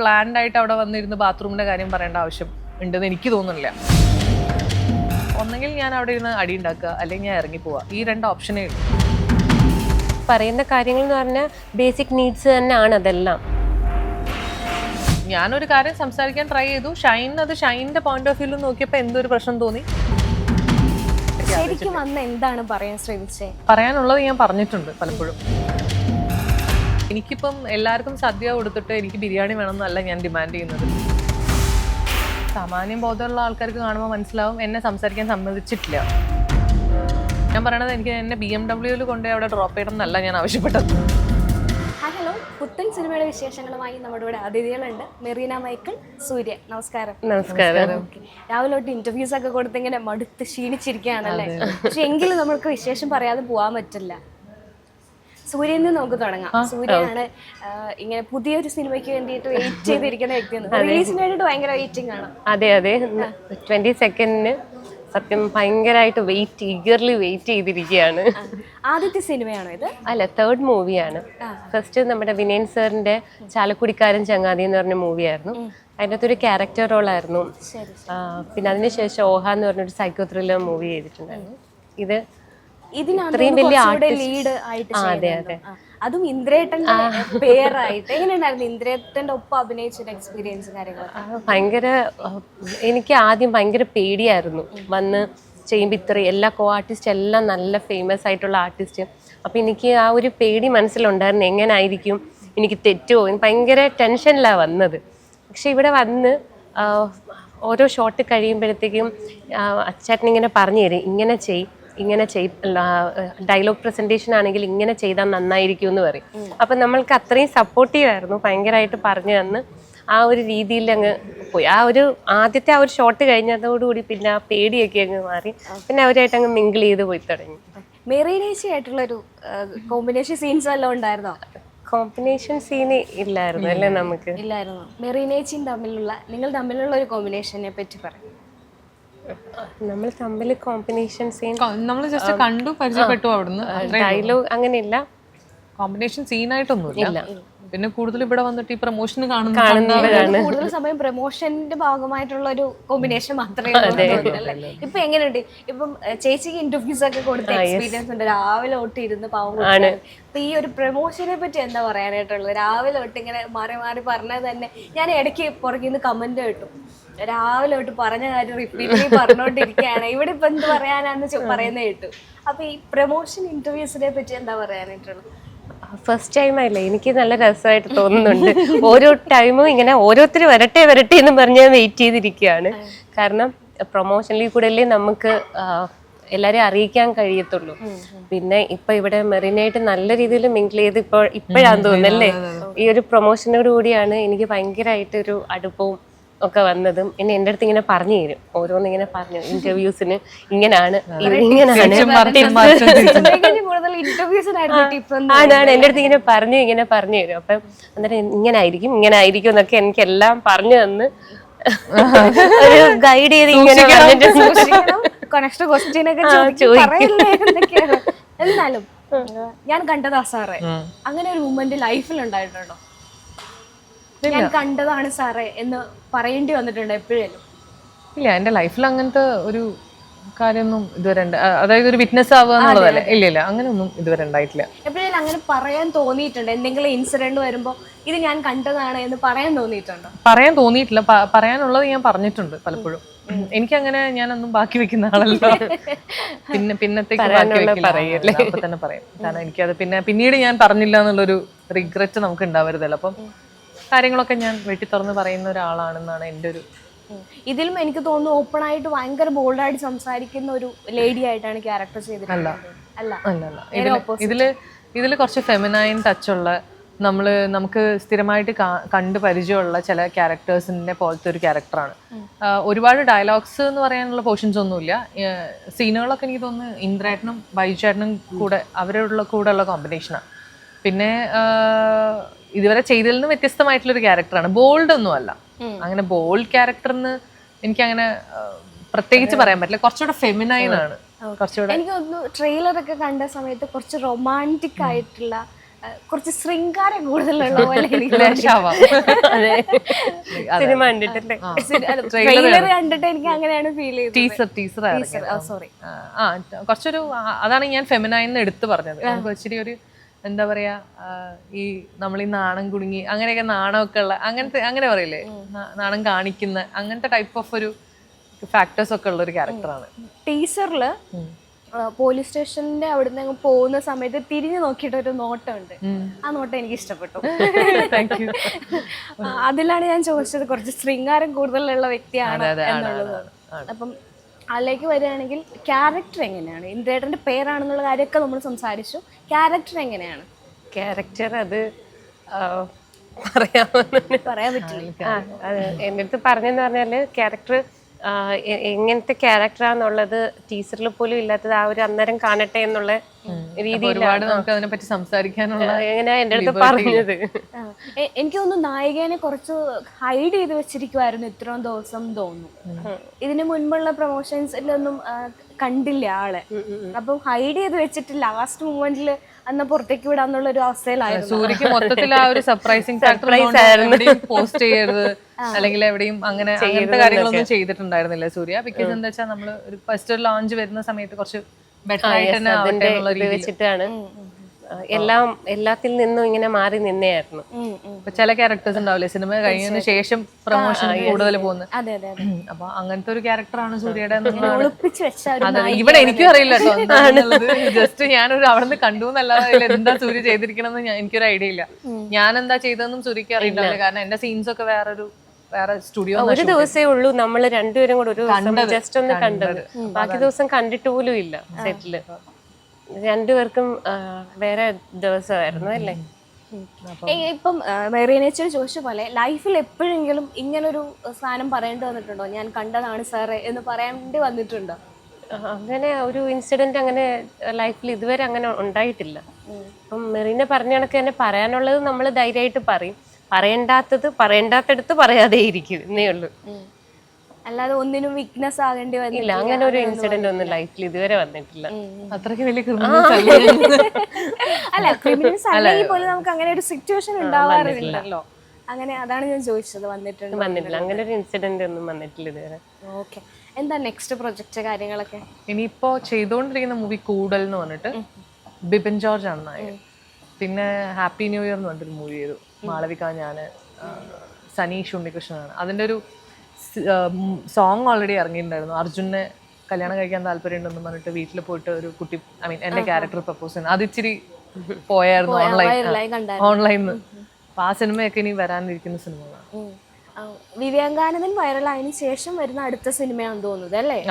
Planned ആയിട്ട് അവിടെ വന്നിരുന്ന് ബാത്റൂമിന്റെ കാര്യം പറയേണ്ട ആവശ്യം ഉണ്ടെന്ന് എനിക്ക് തോന്നുന്നില്ല. ഒന്നെങ്കിൽ ഞാൻ അവിടെ ഇരുന്ന് അടി ഉണ്ടാക്കുക അല്ലെങ്കിൽ ഞാൻ ഇറങ്ങി പോവുക. ഈ രണ്ട് ഓപ്ഷനേ ഉള്ളൂ. പറയുന്ന കാര്യങ്ങൾ എന്ന് പറഞ്ഞാൽ ബേസിക് നീഡ്സ് തന്നെയാണ് അതെല്ലാം. ഞാനൊരു കാര്യം സംസാരിക്കാൻ ട്രൈ ചെയ്തു. ഷൈൻ അത് ഷൈനിന്റെ പോയിന്റ് ഓഫ് വ്യൂ നോക്കിയപ്പോൾ എന്തൊരു പ്രശ്നം തോന്നി? ശരിക്കും അന്ന് എന്താണ് പറയാൻ ശ്രമിച്ചേ? പറയാനുള്ളത് ഞാൻ പറഞ്ഞിട്ടുണ്ട് പലപ്പോഴും. എനിക്കിപ്പം എല്ലാവർക്കും സദ്യ കൊടുത്തിട്ട് എനിക്ക് ബിരിയാണി വേണമെന്നല്ല ഞാൻ ഡിമാൻഡ് ചെയ്യുന്നത്. സാമാന്യം ബോധമുള്ള ആൾക്കാർക്ക് കാണുമ്പോൾ മനസ്സിലാവും എന്നെ സംസാരിക്കാൻ സമ്മതിച്ചിട്ടില്ല. ഞാൻ പറയണത് എനിക്ക് എന്നെ ബി എം ഡബ്ല്യൂവിൽ കൊണ്ടുപോയി അവിടെ ഡ്രോപ്പ് ചെയ്യണം എന്നല്ല ഞാൻ ആവശ്യപ്പെട്ടത്. ഹായ് ഹലോ പുത്തൻ സിനിമയുടെ വിശേഷങ്ങളുമായി നമ്മുടെ ഇവിടെ അതിഥികളുണ്ട്. മെറീന മൈക്കിൾ സൂര്യ നമസ്കാരം. നമസ്കാരം. രാവിലെ തൊട്ട് ഇന്റർവ്യൂസ് ഒക്കെ കൊടുത്തിങ്ങനെ മടുത്ത് ക്ഷീണിച്ചിരിക്കുകയാണല്ലേ? പക്ഷെ എങ്കിലും നമ്മൾക്ക് വിശേഷം പറയാതെ പോകാൻ പറ്റില്ല. സൂര്യനിൽ നിന്ന് നമുക്ക് തുടങ്ങാം. സൂര്യനാണ് ഇങ്ങനെ പുതിയൊരു സിനിമയ്ക്ക് വേണ്ടിയിട്ട് വെയിറ്റ് ചെയ്തിരിക്കുന്ന വ്യക്തിയാണ് റിലീസിന് വേണ്ടിയിട്ട് ഭയങ്കര വെയിറ്റിംഗ് ആണ്. അതെ അതെ. ട്വന്റി സെക്കൻഡിന് സത്യം ഭയങ്കരമായിട്ട് വെയിറ്റ് ഈഗർലി വെയിറ്റ് ചെയ്തിരിക്കുകയാണ്. ആദ്യത്തെ സിനിമയാണോ ഇത്? അല്ല തേർഡ് മൂവിയാണ് ഫസ്റ്റ് നമ്മുടെ വിനയൻ സാറിന്റെ ചാലക്കുടിക്കാരൻ ചങ്ങാതി എന്ന് പറഞ്ഞ മൂവിയായിരുന്നു അതിനകത്തൊരു ക്യാരക്ടർ റോളായിരുന്നു ആയിരുന്നു പിന്നെ അതിനുശേഷം ഓഹ എന്ന് പറഞ്ഞൊരു സൈക്കോ ത്രില്ലർ മൂവി ചെയ്തിട്ടുണ്ടായിരുന്നു. ഇത് ഇത്രയും വലിയ ലീഡ് ആയിട്ട് ആ, അതെ, ഇന്ദ്രേട്ടന്റെ പേരായിട്ട്. എങ്ങനെയുണ്ടായിരുന്നു ഇന്ദ്രേട്ടന്റെ ഒപ്പം അഭിനയിച്ചൊരു എക്സ്പീരിയൻസ് കാര്യങ്ങളൊക്കെ? ഭയങ്കര എനിക്ക് ആദ്യം ഭയങ്കര പേടിയായിരുന്നു. വന്ന് ചെയ്യുമ്പോൾ ഇത്ര എല്ലാ കോ ആർട്ടിസ്റ്റ് എല്ലാം നല്ല ഫേമസ് ആയിട്ടുള്ള ആർട്ടിസ്റ്റ് അപ്പം എനിക്ക് ആ ഒരു പേടി മനസ്സിലുണ്ടായിരുന്നു. എങ്ങനായിരിക്കും? എനിക്ക് തെറ്റുമോ ഭയങ്കര ടെൻഷനിലാണ് വന്നത്. പക്ഷെ ഇവിടെ വന്ന് ഓരോ ഷോട്ട് കഴിയുമ്പോഴത്തേക്കും അച്ചാട്ടനിങ്ങനെ പറഞ്ഞു തരും. ഇങ്ങനെ ചെയ് ഇങ്ങനെ ചെയ് ഡയലോഗ് പ്രസന്റേഷൻ ആണെങ്കിൽ ഇങ്ങനെ ചെയ്താൽ നന്നായിരിക്കും എന്ന് പറയും. അപ്പം നമ്മൾക്ക് അത്രയും സപ്പോർട്ടീവായിരുന്നു ഭയങ്കരമായിട്ട് പറഞ്ഞു തന്ന്. ആ ഒരു രീതിയിൽ അങ്ങ് പോയി. ആ ഒരു ആദ്യത്തെ ആ ഒരു ഷോട്ട് കഴിഞ്ഞതോടുകൂടി പിന്നെ ആ പേടിയൊക്കെ അങ്ങ് മാറി. പിന്നെ അവരായിട്ട് അങ്ങ് മിങ്കിൾ ചെയ്ത് പോയി തുടങ്ങി. മെറീനേച്ചി ഒരു കോമ്പിനേഷൻ സീൻസ് വല്ലതും ഉണ്ടായിരുന്നോ? കോമ്പിനേഷൻ സീന് ഇല്ലായിരുന്നു അല്ലേ നമുക്ക്? ഇല്ലായിരുന്നു. മെറീനേച്ചിയും തമ്മിലുള്ള നിങ്ങൾ തമ്മിലുള്ള ഒരു കോമ്പിനേഷനെ പറ്റി പറയും നമ്മൾ തമ്മിൽ കോമ്പിനേഷൻ സീൻ നമ്മൾ ജസ്റ്റ് കണ്ടു പരിചയപ്പെട്ടു അവിടുന്ന്. ഡയലോഗ് അങ്ങനെയില്ല. കോമ്പിനേഷൻ സീനായിട്ടൊന്നുമില്ല പിന്നെ കൂടുതൽ ഇവിടെ വന്നിട്ട് ഈ പ്രൊമോഷൻ കൂടുതൽ സമയം പ്രൊമോഷന്റെ ഭാഗമായിട്ടുള്ള ഒരു കോമ്പിനേഷൻ മാത്രമേ? ഇപ്പൊ എങ്ങനെയുണ്ട്? ഇപ്പം ചേച്ചിക്ക് ഇന്റർവ്യൂസ് ഒക്കെ കൊടുത്ത എക്സ്പീരിയൻസ് ഉണ്ട്. രാവിലെ തൊട്ട് ഇരുന്ന് പാവം. അപ്പൊ ഈ ഒരു പ്രൊമോഷനെ പറ്റി എന്താ പറയാനായിട്ടുള്ളത്? രാവിലെ തൊട്ട് ഇങ്ങനെ മാറി മാറി പറഞ്ഞാൽ തന്നെ ഞാൻ ഇടയ്ക്ക് പുറകിൽ നിന്ന് കമന്റ് കേട്ടു രാവിലെ തൊട്ട് പറഞ്ഞ കാര്യം റിപ്പീറ്റ്ലി പറഞ്ഞുകൊണ്ടിരിക്കുകയാണ് ഇവിടെ ഇപ്പൊ എന്ത് പറയാനാന്ന് പറയുന്ന പറയുന്നത് കേട്ടു. അപ്പൊ ഈ പ്രൊമോഷൻ ഇന്റർവ്യൂസിനെ പറ്റി എന്താ പറയാനായിട്ടുള്ളത്? ഫസ്റ്റ് ടൈം അല്ലേ? എനിക്ക് നല്ല രസമായിട്ട് തോന്നുന്നുണ്ട്. ഓരോ ടൈമും ഇങ്ങനെ ഓരോരുത്തർ വരട്ടെ വരട്ടെ എന്ന് പറഞ്ഞ് ഞാൻ വെയിറ്റ് ചെയ്തിരിക്കുകയാണ്. കാരണം പ്രൊമോഷനിൽ കൂടെ അല്ലേ നമുക്ക് എല്ലാരെയും അറിയിക്കാൻ കഴിയത്തുള്ളൂ. പിന്നെ ഇപ്പൊ ഇവിടെ മെറിനായിട്ട് നല്ല രീതിയിൽ മിങ്കിൾ ചെയ്ത് ഇപ്പോൾ ഇപ്പോഴാന്ന് തോന്നുന്നല്ലേ ഈ ഒരു പ്രൊമോഷനോട് കൂടിയാണ് എനിക്ക് ഭയങ്കരമായിട്ട് ഒരു അടുപ്പവും ഒക്കെ വന്നതും എന്നെ എന്റെ അടുത്ത് ഇങ്ങനെ പറഞ്ഞു തരും. ഓരോന്ന് ഇങ്ങനെ പറഞ്ഞു. ഇന്റർവ്യൂസിന് ഇങ്ങനാണ് ഇത് ഇങ്ങനാണ്. ആണാണ് എന്റെ അടുത്ത് ഇങ്ങനെ പറഞ്ഞു ഇങ്ങനെ പറഞ്ഞു തരും. അപ്പം അന്നേരം ഇങ്ങനെ ആയിരിക്കും ഇങ്ങനെ ആയിരിക്കും എന്നൊക്കെ എനിക്ക് എല്ലാം പറഞ്ഞു തന്ന് ഒരു ഗൈഡ് ചെയ്ത് ഇങ്ങനെ ചോദിക്കും. എന്നാലും ഞാൻ കണ്ടതാ സാറേ അങ്ങനെ ഒരു മൂമെന്റ് ലൈഫിൽ ഉണ്ടായിട്ടുണ്ടോ? ഞാൻ കണ്ടതാണ് സാറേ എന്ന് പറയേണ്ടി വന്നിട്ടുണ്ട് എപ്പോഴേലും. ഇല്ല എന്റെ ലൈഫിൽ അങ്ങനത്തെ ഒരു കാര്യമൊന്നും ഇതുവരെ അതായത് ഒരു വിറ്റ്നസ് ആവുക എന്നുള്ളതല്ലേ. ഇല്ല ഇല്ല അങ്ങനെയൊന്നും ഇതുവരെ ഉണ്ടായിട്ടില്ല. എപ്പോഴും അങ്ങനെ പറയാൻ തോന്നിയിട്ടുണ്ട്? എന്തെങ്കിലും ഇൻസിഡന്റ് വരുമ്പോ ഇത് ഞാൻ കണ്ടതാണ് എന്ന് പറയാൻ തോന്നിയിട്ടുണ്ട്? പറയാൻ തോന്നിയിട്ടില്ല. പറയാനുള്ളത് ഞാൻ പറഞ്ഞിട്ടുണ്ട് പലപ്പോഴും. എനിക്ക് അങ്ങനെ ഞാനൊന്നും ബാക്കി വെക്കുന്ന ആളല്ല. പിന്നെ പിന്നത്തേക്ക് ബാക്കി വെക്കില്ല. അപ്പൊ തന്നെ പറയും. കാരണം എനിക്കത് പിന്നെ പിന്നീട് ഞാൻ പറഞ്ഞില്ല എന്നുള്ളൊരു റിഗ്രറ്റ് നമുക്ക് ഉണ്ടാവരുതല്ലോ. അപ്പം കാര്യങ്ങളൊക്കെ ഞാൻ വെട്ടി തുറന്ന് പറയുന്ന ഒരാളാണെന്നാണ് എന്റെ ഒരു ഇതിലും എനിക്ക് തോന്നുന്നു ഓപ്പൺ ആയിട്ട് ഭയങ്കര ബോൾഡായിട്ട് സംസാരിക്കുന്ന ഒരു ലേഡി ആയിട്ടാണ് ക്യാരക്ടർ ചെയ്തിട്ടുള്ളത്. അല്ല. അല്ല. ഇതിൽ ഇതിൽ ഇതിൽ കുറച്ച് ഫെമിനൈൻ ടച്ചുള്ള നമ്മൾ നമുക്ക് സ്ഥിരമായിട്ട് കണ്ട് പരിചയമുള്ള ചില ക്യാരക്ടേഴ്സിന്റെ പോലത്തെ ഒരു ക്യാരക്ടറാണ് ഒരുപാട് ഡയലോഗ്സ് എന്ന് പറയാനുള്ള പോർഷൻസ് ഒന്നുമില്ല. സീനുകളൊക്കെ എനിക്ക് തോന്നുന്നു ഇന്ദ്രേട്ടനും ബൈചേട്ടനും കൂടെ അവരുടെ കൂടെ ഉള്ള കോമ്പിനേഷനാണ് പിന്നെ ഇതുവരെ ചെയ്തതിൽ നിന്ന് വ്യത്യസ്തമായിട്ടുള്ള ഒരു ക്യാരക്ടറാണ് ബോൾഡ് ഒന്നും അല്ല. അങ്ങനെ ബോൾഡ് ക്യാരക്ടറിന് എനിക്ക് അങ്ങനെ പ്രത്യേകിച്ച് പറയാൻ പറ്റില്ല. കുറച്ചുകൂടെ ഫെമിനൈൻ ആണ്. കുറച്ചുകൂടെ എനിക്ക് തോന്നുന്നു ട്രെയിലർ ഒക്കെ കണ്ട സമയത്ത് കുറച്ച് റൊമാന്റിക് ആയിട്ടുള്ള കുറച്ച് ശൃംഗാരം കൂടുതലുള്ള പോലെ സിനിമ കണ്ടിട്ടല്ലേ ട്രെയിലർ കണ്ടിട്ട് എനിക്ക് അങ്ങനെയാണ് ഫീൽ ചെയ്തത്. ടീസർ ടീസർ സോറി ആ കുറച്ചൊരു അതാണ് ഞാൻ ഫെമിനൈൻ എടുത്തു പറഞ്ഞത്. ഇച്ചിരി ഒരു എന്താ പറയാ ഈ നമ്മൾ ഈ നാണം കുടുങ്ങി അങ്ങനെയൊക്കെ നാണമൊക്കെ ഉള്ള അങ്ങനത്തെ അങ്ങനെ പറയില്ലേ? നാണം കാണിക്കുന്ന അങ്ങനത്തെ ടൈപ്പ് ഓഫ് ഒരു ഫാക്ടേഴ്സ് ഒക്കെ ഉള്ള ഒരു ക്യാരക്ടറാണ് ടീച്ചറിൽ പോലീസ് സ്റ്റേഷന്റെ അവിടുന്ന് അങ്ങ് പോകുന്ന സമയത്ത് തിരിഞ്ഞു നോക്കിയിട്ട് ഒരു നോട്ടമുണ്ട്. ആ നോട്ടം എനിക്ക് ഇഷ്ടപ്പെട്ടു. അതിലാണ് ഞാൻ ചോദിച്ചത്. കുറച്ച് ശൃംഗാരം കൂടുതലുള്ള വ്യക്തിയാണ് എന്നുള്ളത്. അപ്പം അതിലേക്ക് വരികയാണെങ്കിൽ ക്യാരക്ടർ എങ്ങനെയാണ്? ഇന്ദ്രേട്ടന്റെ പേരാണെന്നുള്ള കാര്യമൊക്കെ നമ്മൾ സംസാരിച്ചു. ക്യാരക്ടർ എങ്ങനെയാണ്? ക്യാരക്ടർ അത് പറയാമെന്ന് പറയാൻ പറ്റില്ല. എന്റെ അടുത്ത് പറഞ്ഞെന്ന് പറഞ്ഞാൽ ക്യാരക്ടർ എങ്ങനത്തെ ക്യാരക്ടറാന്നുള്ളത് ടീച്ചറിൽ പോലും ഇല്ലാത്തത് ആ ഒരു അന്നേരം കാണട്ടെ എന്നുള്ള ഒരുപാട് നമുക്ക് അതിനെ പറ്റി സംസാരിക്കാനുള്ള എന്റെ എന്റെ അടുത്ത് പറഞ്ഞത്? എനിക്ക് തോന്നുന്നു നായികനെ കുറച്ച് ഹൈഡ് ചെയ്ത് വെച്ചിരിക്കുവായിരുന്നു ഇത്രയും ദിവസം തോന്നുന്നു. ഇതിനു മുൻപുള്ള പ്രൊമോഷൻസിലൊന്നും കണ്ടില്ല ആളെ. അപ്പം ഹൈഡ് ചെയ്ത് വെച്ചിട്ട് ലാസ്റ്റ് മൂമെന്റിൽ അന്ന് പുറത്തേക്ക് വിടാന്നുള്ള ഒരു അവസ്ഥയിലായിരുന്നു സൂര്യക്ക് മൊത്തത്തിൽ ആ ഒരു സർപ്രൈസിങ് ഫാക്ടർ പോസ്റ്റ് ചെയ്യരുത് അല്ലെങ്കിൽ എവിടെയും അങ്ങനെ അങ്ങനത്തെ കാര്യങ്ങളൊന്നും ചെയ്തിട്ടുണ്ടായിരുന്നില്ല. സൂര്യ ബിക്കോസ് എന്താ വെച്ചാൽ നമ്മൾ ഒരു ഫസ്റ്റ് ലോഞ്ച് വരുന്ന സമയത്ത് കുറച്ച് എന്നുള്ള ഇത് വെച്ചിട്ടാണ്. എല്ലാം എല്ലാത്തിൽ നിന്നും ഇങ്ങനെ മാറി നിന്നെയായിരുന്നു. ചില ക്യാരക്ടേഴ്സ് ഉണ്ടാവില്ലേ? സിനിമ കഴിഞ്ഞതിന് ശേഷം പ്രൊമോഷൻ കൂടുതൽ പോകുന്നത്. അപ്പൊ അങ്ങനത്തെ ഒരു ക്യാരക്ടറാണ് സൂര്യയുടെ ഇവിടെ എനിക്കും അറിയില്ല കേട്ടോ ജസ്റ്റ് ഞാനൊരു അവിടെ നിന്ന് കണ്ടു എന്നല്ലാതെ എന്താ സൂര്യ ചെയ്തിരിക്കണമെന്ന് എന്ന് എനിക്കൊരു ഐഡിയ ഇല്ല. ഞാൻ എന്താ ചെയ്തതെന്നും സൂര്യക്ക് അറിയില്ല കാരണം എന്റെ സീൻസ് ഒക്കെ വേറൊരു വേറെ സ്റ്റുഡിയോ ഒരു ദിവസമേ ഉള്ളൂ. നമ്മൾ രണ്ടുപേരും കൂടെ ഒരു ജസ്റ്റ് ഒന്ന് കണ്ടത്. ബാക്കി ദിവസം കണ്ടിട്ട് പോലും ഇല്ല സെറ്റിൽ രണ്ടുപേർക്കും വേറെ ദിവസമായിരുന്നു അല്ലേ? ഇപ്പം മെറീനേച്ചർ ചോദിച്ച പോലെ ലൈഫിൽ എപ്പോഴെങ്കിലും ഇങ്ങനൊരു സാധനം പറയേണ്ടി വന്നിട്ടുണ്ടോ? ഞാൻ കണ്ടതാണ് സാറേ എന്ന് പറയേണ്ടി വന്നിട്ടുണ്ടോ? അങ്ങനെ ഒരു ഇൻസിഡന്റ് അങ്ങനെ ലൈഫിൽ ഇതുവരെ അങ്ങനെ ഉണ്ടായിട്ടില്ല. അപ്പം മെറീനെ പറഞ്ഞ കണക്ക് തന്നെ പറയാനുള്ളത് നമ്മൾ ധൈര്യമായിട്ട് പറയും. പറയണ്ടാത്തത് പറയണ്ടാത്തടുത്ത് പറയാതെ ഇരിക്കും എന്നേ ഉള്ളൂ അല്ലാതെ ഒന്നിനും വീക്ക്നെസ് ആകേണ്ടി വന്നില്ല അങ്ങനെ ഒരു ഇൻസിഡന്റ് ഒന്നും ലൈഫിൽ ഇതുവരെ വന്നിട്ടില്ല. അത്രയ്ക്ക് വലിയ അല്ല? ക്രിമിനൽസ് അല്ലെങ്കിൽ പോലും നമുക്ക് അങ്ങനെ ഒരു സിറ്റുവേഷൻ ഉണ്ടാവാറില്ലല്ലോ അങ്ങനെ അതാണ് ഞാൻ ചോദിച്ചത് വന്നിട്ടുണ്ട്? വന്നിട്ടില്ല. അങ്ങനെ ഒരു ഇൻസിഡന്റ് ഒന്നും വന്നിട്ടില്ല ഇതുവരെ. ഓക്കെ എന്താ നെക്സ്റ്റ് പ്രൊജക്റ്റ് കാര്യങ്ങളൊക്കെ? ഇനിയിപ്പോ ചെയ്തുകൊണ്ടിരിക്കുന്ന മൂവി കൂടൽ എന്ന് പറഞ്ഞിട്ട് ബിപിൻ ജോർജ് ആണ് നായകൻ. പിന്നെ ഹാപ്പി ന്യൂ ഇയർ എന്ന് പറഞ്ഞിട്ടൊരു മൂവി ചെയ്തു മാളവിക ഞാൻ ആ, സനീഷ് ഉണ്ണികൃഷ്ണനാണ്. അതിന്റെ ഒരു സോങ് ഓൾറെഡി ഇറങ്ങിയിട്ടുണ്ടായിരുന്നു. അർജുനെ കല്യാണം കഴിക്കാൻ താല്പര്യം ഉണ്ടെന്ന് പറഞ്ഞിട്ട് വീട്ടിൽ പോയിട്ട് ഒരു കുട്ടി ഐ മീൻ എന്റെ ക്യാരക്ടർ പ്രപ്പോസ് ചെയ്യുന്നത് അത് ഇച്ചിരി പോയായിരുന്നു ഓൺലൈൻ ഓൺലൈനിൽ അപ്പൊ ആ സിനിമയൊക്കെ ഇനി വരാനിരിക്കുന്ന സിനിമകളാണ് വിവേകാനന്ദൻ വൈറലായതിനു ശേഷം വരുന്ന അടുത്ത സിനിമയാണെന്ന് തോന്നുന്നത് അല്ലേ?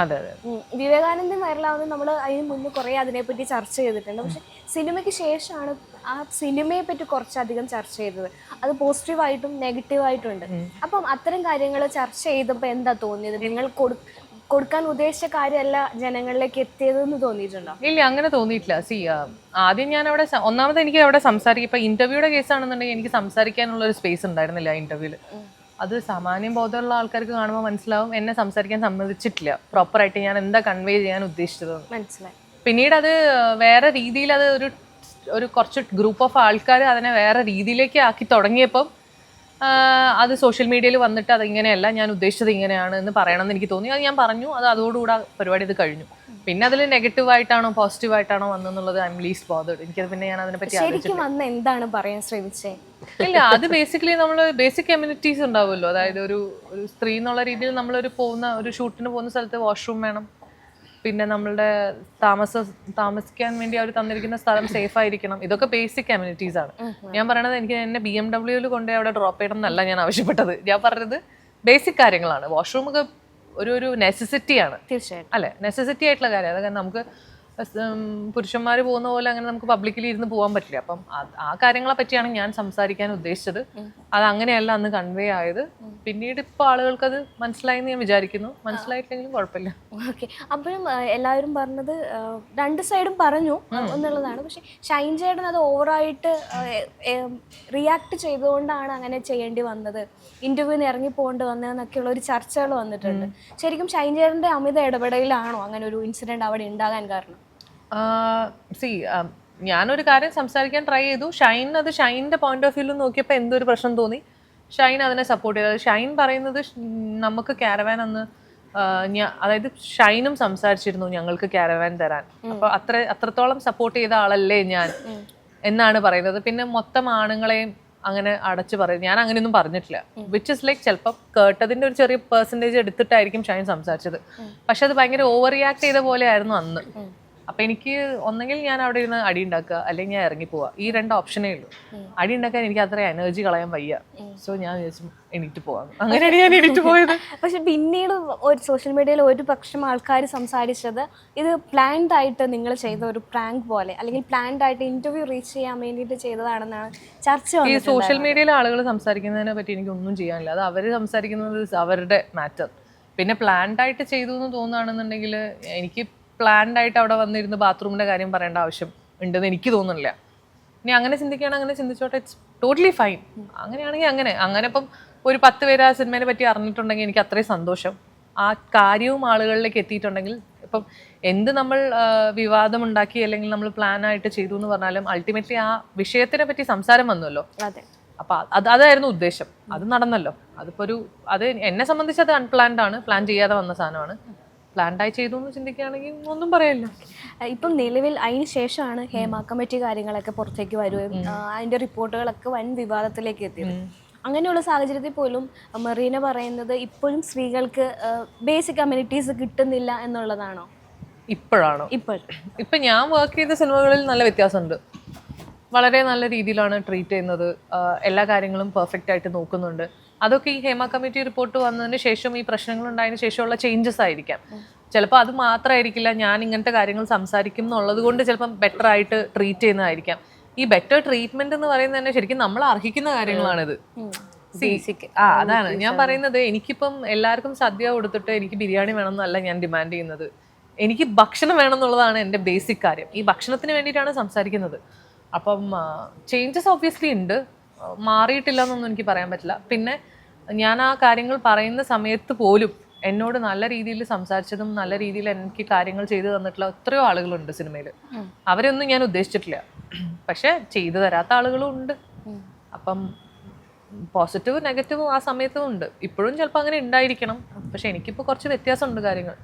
വിവേകാനന്ദൻ വൈറലാവുന്നത് നമ്മൾ അതിന് മുന്നേ കുറേ അതിനെപ്പറ്റി ചർച്ച ചെയ്തിട്ടുണ്ട്. പക്ഷെ സിനിമയ്ക്ക് ശേഷമാണ് ആ സിനിമയെ പറ്റി കുറച്ചധികം ചർച്ച ചെയ്തത്. അത് പോസിറ്റീവായിട്ടും നെഗറ്റീവായിട്ടുണ്ട്. അപ്പം അത്തരം കാര്യങ്ങൾ ചർച്ച ചെയ്തപ്പോൾ എന്താ തോന്നിയത്? നിങ്ങൾ കൊടു- കൊടുക്കാൻ ഉദ്ദേശിച്ച കാര്യമല്ല ജനങ്ങളിലേക്ക് എത്തിയതെന്ന് തോന്നിയിട്ടുണ്ടോ? ഇല്ല അങ്ങനെ തോന്നിയിട്ടില്ല. സി ആദ്യം ഞാൻ അവിടെ ഒന്നാമത് എനിക്ക് അവിടെ സംസാരിക്കും ഇപ്പൊ ഇന്റർവ്യൂയുടെ കേസ് ആണെന്നുണ്ടെങ്കിൽ എനിക്ക് സംസാരിക്കാനുള്ള ഒരു സ്പേസ് ഉണ്ടായിരുന്നില്ല ഇന്റർവ്യൂൽ അത് സാമാന്യം ബോധമുള്ള ആൾക്കാർക്ക് കാണുമ്പോൾ മനസ്സിലാവും എന്നെ സംസാരിക്കാൻ സമ്മതിച്ചിട്ടില്ല. പ്രോപ്പറായിട്ട് ഞാൻ എന്താ കൺവേ ചെയ്യാൻ ഉദ്ദേശിച്ചത്. മനസ്സിലായി. പിന്നീട് അത് വേറെ രീതിയിൽ അത് ഒരു ഒരു കുറച്ച് ഗ്രൂപ്പ് ഓഫ് ആൾക്കാർ അതിനെ വേറെ രീതിയിലേക്ക് ആക്കി തുടങ്ങിയപ്പം അത് സോഷ്യൽ മീഡിയയിൽ വന്നിട്ട് അത് ഇങ്ങനെയല്ല ഞാൻ ഉദ്ദേശിച്ചത് ഇങ്ങനെയാണ് എന്ന് പറയണമെന്ന് എനിക്ക് തോന്നി. അത് ഞാൻ പറഞ്ഞു. അത് അതോടുകൂടെ പരിപാടി ഇത് കഴിഞ്ഞു. പിന്നെ അതിൽ നെഗറ്റീവ് ആയിട്ടാണോ പോസിറ്റീവ് ആയിട്ടാണോ വന്നെന്നുള്ളത് ഐ എം ലീസ്റ്റ് ബോധേഡ് എനിക്കത് പിന്നെ ഞാൻ അതിനെപ്പറ്റി ശരിക്കും അന്ന് എന്താണ് പറയാൻ ശ്രമിച്ചേ? ഇല്ല അത് ബേസിക്കലി നമ്മൾ ബേസിക് കമ്മ്യൂണിറ്റീസ് ഉണ്ടാവുമല്ലോ. അതായത് ഒരു ഒരു സ്ത്രീ എന്നുള്ള രീതിയിൽ നമ്മളൊരു പോകുന്ന ഒരു ഷൂട്ടിന് പോകുന്ന സ്ഥലത്ത് വാഷ്റൂം വേണം. പിന്നെ നമ്മളുടെ താമസ താമസിക്കാൻ വേണ്ടി അവർ തന്നിരിക്കുന്ന സ്ഥലം സേഫ് ആയിരിക്കണം. ഇതൊക്കെ ബേസിക് കമ്മ്യൂണിറ്റീസ് ആണ്. ഞാൻ പറയണത് എനിക്ക് എന്നെ ബി എം ഡബ്ല്യൂയിൽ കൊണ്ടുപോയി അവിടെ ഡ്രോപ്പ് ചെയ്യണം എന്നല്ല ഞാൻ ആവശ്യപ്പെട്ടത്. ഞാൻ പറഞ്ഞത് ബേസിക് കാര്യങ്ങളാണ്. വാഷ്റൂം ഒക്കെ ഒരു ഒരു നെസസിറ്റിയാണ് തീർച്ചയായിട്ടും. അല്ലെ? നെസസിറ്റി ആയിട്ടുള്ള കാര്യം. അതൊക്കെ നമുക്ക് പുരുഷന്മാർ പോകുന്ന പോലെ അങ്ങനെ നമുക്ക് പബ്ലിക്കിൽ ഇരുന്ന് പോകാൻ പറ്റില്ല. അപ്പം ആ കാര്യങ്ങളെ പറ്റിയാണ് ഞാൻ സംസാരിക്കാൻ ഉദ്ദേശിച്ചത്. അത് അങ്ങനെയല്ല അന്ന് കൺവേ ആയത്. പിന്നീട് ഇപ്പോൾ ആളുകൾക്ക് അത് മനസ്സിലായി എന്ന് ഞാൻ വിചാരിക്കുന്നു. മനസ്സിലായിട്ടില്ലെങ്കിലും കുഴപ്പമില്ല. ഓക്കെ. അപ്പോഴും എല്ലാവരും പറഞ്ഞത് രണ്ട് സൈഡും പറഞ്ഞു എന്നുള്ളതാണ്. പക്ഷെ ഷൈൻ ചേട്ടൻ അത് ഓവറായിട്ട് റിയാക്ട് ചെയ്തുകൊണ്ടാണ് അങ്ങനെ ചെയ്യേണ്ടി വന്നത്. ഇന്റർവ്യൂന്ന് ഇറങ്ങി പോകേണ്ടി വന്നതെന്നൊക്കെയുള്ള ഒരു ചർച്ചകൾ വന്നിട്ടുണ്ട്. ശരിക്കും ഷൈൻ അമിത ഇടപെടലിലാണോ അങ്ങനെ ഒരു ഇൻസിഡന്റ് അവിടെ ഉണ്ടാകാൻ കാരണം? സി ഞാനൊരു കാര്യം സംസാരിക്കാൻ ട്രൈ ചെയ്തു. ഷൈൻ അത് ഷൈന്റെ പോയിന്റ് ഓഫ് വ്യൂവിൽ നോക്കിയപ്പോൾ എന്തൊരു പ്രശ്നം തോന്നി. ഷൈൻ അതിനെ സപ്പോർട്ട് ചെയ്തത് ഷൈൻ പറയുന്നത് നമുക്ക് ക്യാരവാൻ അന്ന് അതായത് ഷൈനും സംസാരിച്ചിരുന്നു ഞങ്ങൾക്ക് ക്യാരവാൻ തരാൻ. അപ്പൊ അത്ര അത്രത്തോളം സപ്പോർട്ട് ചെയ്ത ആളല്ലേ ഞാൻ എന്നാണ് പറയുന്നത്. പിന്നെ മൊത്തം ആണുങ്ങളെയും അങ്ങനെ അടച്ചു പറയും ഞാൻ അങ്ങനെയൊന്നും പറഞ്ഞിട്ടില്ല. വിച്ച് ഇസ് ലൈക്ക് ചിലപ്പോൾ കേട്ടതിന്റെ ഒരു ചെറിയ പെർസെന്റേജ് എടുത്തിട്ടായിരിക്കും ഷൈൻ സംസാരിച്ചത്. പക്ഷെ അത് ഭയങ്കര ഓവർ റിയാക്ട് ചെയ്ത പോലെ ആയിരുന്നു അന്ന് അപ്പൊ എനിക്ക് ഒന്നെങ്കിൽ ഞാൻ അവിടെ ഇരുന്ന് അടി ഉണ്ടാക്കുക അല്ലെങ്കിൽ ഞാൻ ഇറങ്ങി പോവാ ഈ രണ്ട് ഓപ്ഷനേ ഉള്ളൂ. അടി ഉണ്ടാക്കാൻ എനിക്ക് അത്ര എനർജി കളയാൻ വയ്യ. സോ ഞാൻ വിചാരിച്ചു എണീറ്റ് പോവാം അങ്ങനെയാണ് ഞാൻ എണീറ്റ് പോയത്. പക്ഷെ പിന്നീട് ഒരു സോഷ്യൽ മീഡിയയിൽ ഒരു പക്ഷം ആൾക്കാർ സംസാരിച്ചത് ഇത് പ്ലാൻഡ് ആയിട്ട് നിങ്ങൾ ചെയ്ത ഒരു പ്രാങ്ക് പോലെ അല്ലെങ്കിൽ പ്ലാൻഡ് ആയിട്ട് ഇന്റർവ്യൂ റീച്ച് ചെയ്യാൻ വേണ്ടിയിട്ട് ചെയ്തതാണെന്നാണ് ചർച്ച ഈ സോഷ്യൽ മീഡിയയിലെ ആളുകൾ സംസാരിക്കുന്നതിനെ പറ്റി എനിക്ക് ഒന്നും ചെയ്യാനില്ല. അത് അവർ സംസാരിക്കുന്നത് അവരുടെ മാറ്റർ പിന്നെ പ്ലാൻഡ് ആയിട്ട് ചെയ്തു എന്ന് തോന്നുകയാണെന്നുണ്ടെങ്കിൽ എനിക്ക് പ്ലാൻഡ് ആയിട്ട് അവിടെ വന്നിരുന്ന് ബാത്റൂമിന്റെ കാര്യം പറയേണ്ട ആവശ്യം ഉണ്ടെന്ന് എനിക്ക് തോന്നുന്നില്ല. ഇനി അങ്ങനെ ചിന്തിക്കുകയാണെങ്കിൽ അങ്ങനെ ചിന്തിച്ചോട്ടെ ഇറ്റ്സ് ടോട്ടലി ഫൈൻ അങ്ങനെയാണെങ്കിൽ അങ്ങനെ. അങ്ങനെ ഇപ്പം ഒരു പത്ത് പേര് ആ സിനിമയെ പറ്റി അറിഞ്ഞിട്ടുണ്ടെങ്കിൽ എനിക്ക് അത്രയും സന്തോഷം. ആ കാര്യവും ആളുകളിലേക്ക് എത്തിയിട്ടുണ്ടെങ്കിൽ ഇപ്പം എന്ത് നമ്മൾ വിവാദം വിവാദമുണ്ടാക്കി അല്ലെങ്കിൽ നമ്മൾ പ്ലാൻ ആയിട്ട് ചെയ്തു എന്ന് പറഞ്ഞാലും അൾട്ടിമേറ്റ്ലി ആ വിഷയത്തിനെ പറ്റി സംസാരം വന്നല്ലോ അപ്പൊ അത് അതായിരുന്നു ഉദ്ദേശം. അത് നടന്നല്ലോ. അതിപ്പോ ഒരു അത് എന്നെ സംബന്ധിച്ച് അത് അൺപ്ലാൻഡ് ആണ്. പ്ലാൻ ചെയ്യാതെ വന്ന സാധനമാണ്. പ്ലാൻഡ് ആയി ചെയ്തു എന്ന് ചിന്തിക്കുകയാണെങ്കിൽ ഒന്നും പറയല്ല. ഇപ്പം നിലവിൽ അതിന് ശേഷമാണ് ഹേമ കമ്മിറ്റി കാര്യങ്ങളൊക്കെ പുറത്തേക്ക് വരുകയും അതിന്റെ റിപ്പോർട്ടുകളൊക്കെ വൻ വിവാദത്തിലേക്ക് എത്തിയത്. അങ്ങനെയുള്ള സാഹചര്യത്തിൽ പോലും മെറീന പറയുന്നത് ഇപ്പോഴും സ്ത്രീകൾക്ക് ബേസിക് കമ്മ്യൂണിറ്റീസ് കിട്ടുന്നില്ല എന്നുള്ളതാണോ? ഇപ്പോഴാണോ? ഇപ്പോഴും. ഇപ്പം ഞാൻ വർക്ക് ചെയ്ത സിനിമകളിൽ നല്ല വ്യത്യാസമുണ്ട്. വളരെ നല്ല രീതിയിലാണ് ട്രീറ്റ് ചെയ്യുന്നത്. എല്ലാ കാര്യങ്ങളും പെർഫെക്റ്റ് ആയിട്ട് നോക്കുന്നുണ്ട്. അതൊക്കെ ഈ ഹേമ കമ്മിറ്റി റിപ്പോർട്ട് വന്നതിന് ശേഷം ഈ പ്രശ്നങ്ങൾ ഉണ്ടായതിനു ശേഷമുള്ള ചേഞ്ചസ് ആയിരിക്കാം ചിലപ്പോൾ അത് മാത്രമായിരിക്കില്ല ഞാൻ ഇങ്ങനത്തെ കാര്യങ്ങൾ സംസാരിക്കും എന്നുള്ളത് കൊണ്ട് ചിലപ്പം ബെറ്റർ ആയിട്ട് ട്രീറ്റ് ചെയ്യുന്നതായിരിക്കാം. ഈ ബെറ്റർ ട്രീറ്റ്മെന്റ് എന്ന് പറയുന്നത് തന്നെ ശരിക്കും നമ്മൾ അർഹിക്കുന്ന കാര്യങ്ങളാണിത്. ആ അതാണ്. ഞാൻ പറയുന്നത് എനിക്കിപ്പം എല്ലാവർക്കും സദ്യ കൊടുത്തിട്ട് എനിക്ക് ബിരിയാണി വേണമെന്നല്ല ഞാൻ ഡിമാൻഡ് ചെയ്യുന്നത്. എനിക്ക് ഭക്ഷണം വേണം എന്നുള്ളതാണ് എന്റെ ബേസിക് കാര്യം. ഈ ഭക്ഷണത്തിന് വേണ്ടിയിട്ടാണ് സംസാരിക്കുന്നത്. അപ്പം ചേഞ്ചസ് ഓബ്വിയസ്ലി ഉണ്ട്. മാറിയിട്ടില്ല എന്നൊന്നും എനിക്ക് പറയാൻ പറ്റില്ല. പിന്നെ ഞാൻ ആ കാര്യങ്ങൾ പറയുന്ന സമയത്ത് പോലും എന്നോട് നല്ല രീതിയിൽ സംസാരിച്ചതും നല്ല രീതിയിൽ എനിക്ക് കാര്യങ്ങൾ ചെയ്തു തന്നിട്ടുള്ള എത്രയോ ആളുകളുണ്ട് സിനിമയിൽ അവരൊന്നും ഞാൻ ഉദ്ദേശിച്ചിട്ടില്ല. പക്ഷെ ചെയ്തു തരാത്ത ആളുകളും ഉണ്ട്. അപ്പം പോസിറ്റീവ് നെഗറ്റീവ് ആ സമയത്തും ഉണ്ട്. ഇപ്പോഴും ചിലപ്പോൾ അങ്ങനെ ഉണ്ടായിരിക്കണം. പക്ഷെ എനിക്കിപ്പോൾ കുറച്ച് വ്യത്യാസമുണ്ട് കാര്യങ്ങൾ.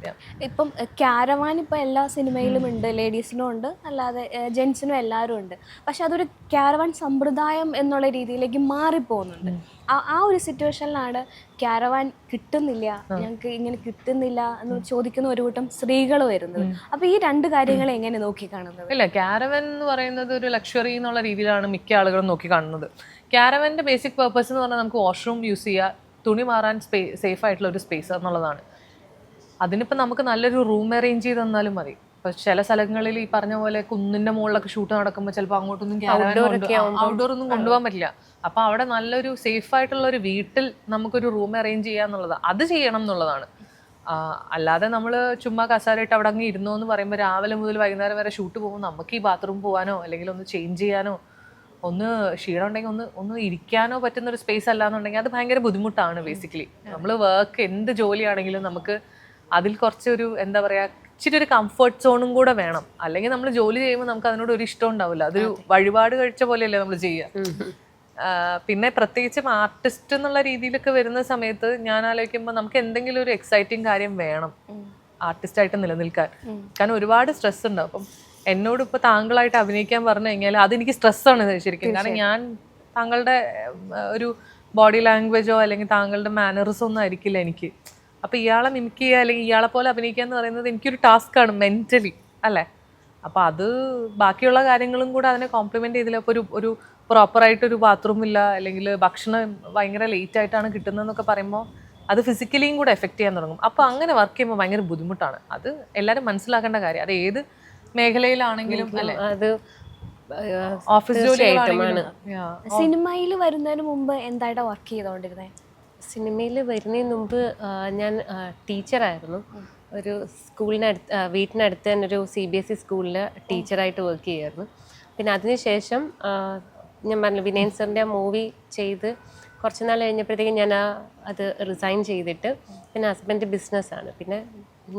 ഇപ്പം ക്യാരവാൻ ഇപ്പം എല്ലാ സിനിമയിലും ഉണ്ട്. ലേഡീസിനും ഉണ്ട്. അല്ലാതെ ജെൻസിനും എല്ലാവരും ഉണ്ട്. പക്ഷെ അതൊരു ക്യാരവാൻ സമ്പ്രദായം എന്നുള്ള രീതിയിലേക്ക് മാറിപ്പോകുന്നുണ്ട്. ആ ആ ഒരു സിറ്റുവേഷനിലാണ് ക്യാരവാൻ കിട്ടുന്നില്ല. ഞങ്ങൾക്ക് ഇങ്ങനെ കിട്ടുന്നില്ല എന്ന് ചോദിക്കുന്ന ഒരു കൂട്ടം സ്ത്രീകൾ വരുന്നത്. അപ്പൊ ഈ രണ്ട് കാര്യങ്ങളെ എങ്ങനെ നോക്കി കാണുന്നത്? ഇല്ല ക്യാരവൻ എന്ന് പറയുന്നത് ഒരു ലക്ഷറി എന്നുള്ള രീതിയിലാണ് മിക്ക ആളുകളും നോക്കി കാണുന്നത്. ക്യാരവന്റെ ബേസിക് പർപ്പസ് എന്ന് പറഞ്ഞാൽ നമുക്ക് വാഷ്റൂം യൂസ് ചെയ്യുക തുണി മാറാൻ സ്പേ സേഫ് ആയിട്ടുള്ള ഒരു സ്പേസ് എന്നുള്ളതാണ്. അതിനിപ്പോൾ നമുക്ക് നല്ലൊരു റൂം അറേഞ്ച് ചെയ്ത് തന്നാലും മതി. ഇപ്പോൾ ചില സ്ഥലങ്ങളിൽ ഈ പറഞ്ഞ പോലെ കുന്നിന്റെ മുകളിലൊക്കെ ഷൂട്ട് നടക്കുമ്പോൾ ചിലപ്പോൾ അങ്ങോട്ടൊന്നും ഔട്ട്ഡോർ ഒന്നും കൊണ്ടുപോകാൻ പറ്റില്ല. അപ്പോൾ അവിടെ നല്ലൊരു സേഫ് ആയിട്ടുള്ള ഒരു വീട്ടിൽ നമുക്കൊരു റൂം അറേഞ്ച് ചെയ്യുക എന്നുള്ളത്. അത് ചെയ്യണം എന്നുള്ളതാണ്. അല്ലാതെ നമ്മൾ ചുമ്മാ കസാരയിട്ട് അവിടെ അങ്ങ് ഇരുന്നോ എന്ന് പറയുമ്പോൾ രാവിലെ മുതൽ വൈകുന്നേരം വരെ ഷൂട്ട് പോകുമ്പോൾ നമുക്ക് ഈ ബാത്റൂം പോകാനോ അല്ലെങ്കിൽ ഒന്ന് ചേഞ്ച് ചെയ്യാനോ ഒന്ന് ക്ഷീണം ഉണ്ടെങ്കിൽ ഒന്ന് ഒന്ന് ഇരിക്കാനോ പറ്റുന്ന ഒരു സ്പേസ് അല്ല എന്നുണ്ടെങ്കിൽ അത് ഭയങ്കര ബുദ്ധിമുട്ടാണ് ബേസിക്കലി നമ്മൾ വർക്ക് എന്ത് ജോലിയാണെങ്കിലും നമുക്ക് അതിൽ കുറച്ചൊരു എന്താ പറയുക ഇച്ചിരി ഒരു കംഫർട്ട് സോണും കൂടെ വേണം. അല്ലെങ്കിൽ നമ്മൾ ജോലി ചെയ്യുമ്പോൾ നമുക്ക് അതിനോട് ഒരു ഇഷ്ടം ഉണ്ടാവില്ല. അതൊരു വഴിപാട് കഴിച്ച പോലെയല്ലേ നമ്മൾ ചെയ്യുക. പിന്നെ പ്രത്യേകിച്ചും ആർട്ടിസ്റ്റ് എന്നുള്ള രീതിയിലൊക്കെ വരുന്ന സമയത്ത് ഞാൻ ആലോചിക്കുമ്പോൾ നമുക്ക് എന്തെങ്കിലും ഒരു എക്സൈറ്റിംഗ് കാര്യം വേണം ആർട്ടിസ്റ്റായിട്ട് നിലനിൽക്കാൻ. കാരണം ഒരുപാട് സ്ട്രെസ് ഉണ്ടാവും അപ്പം എന്നോട് ഇപ്പൊ താങ്കളായിട്ട് അഭിനയിക്കാൻ പറഞ്ഞു കഴിഞ്ഞാൽ അതെനിക്ക് സ്ട്രെസ്സാണ് ശരിക്കും. കാരണം ഞാൻ താങ്കളുടെ ഒരു ബോഡി ലാംഗ്വേജോ അല്ലെങ്കിൽ താങ്കളുടെ മാനറിസോ ഒന്നും ആയിരിക്കില്ല എനിക്ക്. അപ്പൊ ഇയാളെ മിമിക് ചെയ്യുക അല്ലെങ്കിൽ ഇയാളെ പോലെ അഭിനയിക്കുക എന്ന് പറയുന്നത് എനിക്കൊരു ആണ് മെന്റലി അല്ലേ? അപ്പൊ അത് ബാക്കിയുള്ള കാര്യങ്ങളും കൂടെ അതിനെ കോംപ്ലിമെന്റ് ചെയ്തില്ല. ഇപ്പൊ ഒരു ഒരു പ്രോപ്പറായിട്ട് ഒരു ബാത്റൂം ഇല്ല അല്ലെങ്കിൽ ഭക്ഷണം ഭയങ്കര ലേറ്റ് ആയിട്ടാണ് കിട്ടുന്നതെന്നൊക്കെ പറയുമ്പോൾ അത് ഫിസിക്കലിയും കൂടെ എഫക്ട് ചെയ്യാൻ തുടങ്ങും. അപ്പോൾ അങ്ങനെ വർക്ക് ചെയ്യുമ്പോൾ ഭയങ്കര ബുദ്ധിമുട്ടാണ്. അത് എല്ലാവരും മനസ്സിലാക്കേണ്ട കാര്യം. അത് ഏത് മേഖലയിലാണെങ്കിലും അല്ലെ? അത് ഓഫീസ് ജോലിയായിട്ടുമാണ് സിനിമയിൽ വരുന്നതിന് മുമ്പ് എന്തായിട്ടാ വർക്ക് ചെയ്തോണ്ടിരുന്നേ? സിനിമയിൽ വരുന്നതിന് മുമ്പ് ഞാൻ ടീച്ചറായിരുന്നു ഒരു സ്കൂളിനടുത്ത് വീട്ടിനടുത്ത് തന്നെ ഒരു സി ബി എസ് ഇ സ്കൂളിൽ ടീച്ചറായിട്ട് വർക്ക് ചെയ്യുമായിരുന്നു പിന്നെ അതിനുശേഷം ഞാൻ പറഞ്ഞു വിനയൻ സാറിന്റെ ആ മൂവി ചെയ്ത് കുറച്ച് നാൾ കഴിഞ്ഞപ്പോഴത്തേക്കും ഞാൻ ആ അത് റിസൈൻ ചെയ്തിട്ട് പിന്നെ ഹസ്ബൻഡ് ബിസിനസ്സാണ് പിന്നെ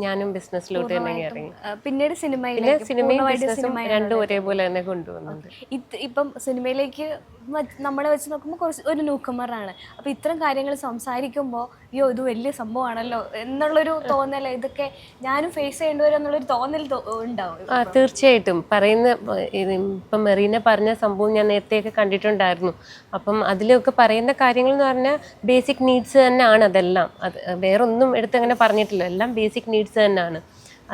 ഞാനും ബിസിനസ്സിലോട്ട് തന്നെ ഇറങ്ങി പിന്നീട് പിന്നെ സിനിമയിലേക്ക് സിനിമയും ബിസിനസ്സും രണ്ടും ഒരേപോലെ തന്നെ കൊണ്ടുവന്നുണ്ട്. ഇപ്പം സിനിമയിലേക്ക് നമ്മളെ വെച്ച് നോക്കുമ്പോൾ കുറച്ച് ഒരു ന്യൂക്കമറാണ് അപ്പോൾ ഇത്തരം കാര്യങ്ങൾ സംസാരിക്കുമ്പോൾ അയ്യോ ഇത് വലിയ സംഭവമാണല്ലോ എന്നുള്ളൊരു തോന്നൽ ഇതൊക്കെ ഞാനും ഫേസ് ചെയ്യേണ്ടി വരും എന്നുള്ളൊരു തോന്നൽ ഉണ്ടാവും ആ തീർച്ചയായിട്ടും. പറയുന്ന ഇപ്പം മെറീന പറഞ്ഞ സംഭവം ഞാൻ നേരത്തെയൊക്കെ കണ്ടിട്ടുണ്ടായിരുന്നു. അപ്പം അതിലൊക്കെ പറയുന്ന കാര്യങ്ങൾ എന്ന് പറഞ്ഞാൽ ബേസിക് നീഡ്സ് തന്നെയാണ് അതെല്ലാം. അത് വേറൊന്നും എടുത്ത് അങ്ങനെ പറഞ്ഞിട്ടില്ല. എല്ലാം ബേസിക് നീഡ്സ് തന്നെയാണ്.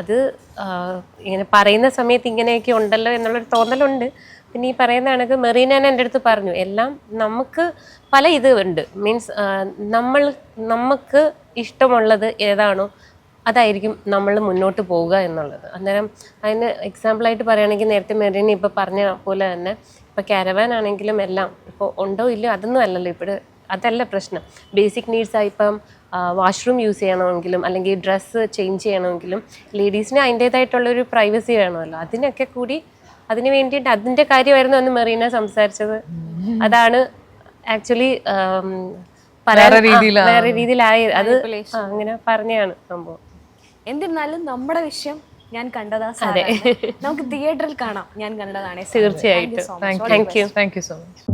അത് ഇങ്ങനെ പറയുന്ന സമയത്ത് ഇങ്ങനെയൊക്കെ ഉണ്ടല്ലോ എന്നുള്ളൊരു തോന്നലുണ്ട്. പിന്നെ ഈ പറയുന്ന കണക്ക് മെറീന എന്റെ അടുത്ത് പറഞ്ഞു എല്ലാം നമുക്ക് പല ഇത് ഉണ്ട്. മീൻസ് നമ്മൾ നമുക്ക് ഇഷ്ടമുള്ളത് ഏതാണോ അതായിരിക്കും നമ്മൾ മുന്നോട്ട് പോവുക എന്നുള്ളത്. അന്നേരം അതിന് എക്സാമ്പിളായിട്ട് പറയുകയാണെങ്കിൽ നേരത്തെ മെറീന ഇപ്പോൾ പറഞ്ഞ പോലെ തന്നെ ഇപ്പോൾ കാരവാൻ ആണെങ്കിലും എല്ലാം ഇപ്പോൾ ഉണ്ടോ ഇല്ലയോ അതൊന്നും അല്ലല്ലോ ഇപ്പോൾ അതല്ല പ്രശ്നം. ബേസിക് നീഡ്സ് ആയി ഇപ്പം വാഷ്റൂം യൂസ് ചെയ്യണമെങ്കിലും അല്ലെങ്കിൽ ഡ്രസ്സ് ചേഞ്ച് ചെയ്യണമെങ്കിലും ലേഡീസിന് അതിന്റേതായിട്ടുള്ളൊരു പ്രൈവസി വേണമല്ലോ. അതിനൊക്കെ കൂടി അതിന് വേണ്ടിയിട്ട് അതിന്റെ കാര്യമായിരുന്നു അന്ന് മെറീന സംസാരിച്ചത്. അതാണ് ആക്ച്വലി വേറെ രീതിയിലാ- വേറെ രീതിയിലായി. അത് അങ്ങനെ പറഞ്ഞാണ് സംഭവം. എന്നിരുന്നാലും നമ്മുടെ വിഷയം ഞാൻ കണ്ടതാ സാറേ നമുക്ക് തിയേറ്ററിൽ കാണാം. ഞാൻ കണ്ടതാണ് തീർച്ചയായിട്ടും. Thank you thank you so much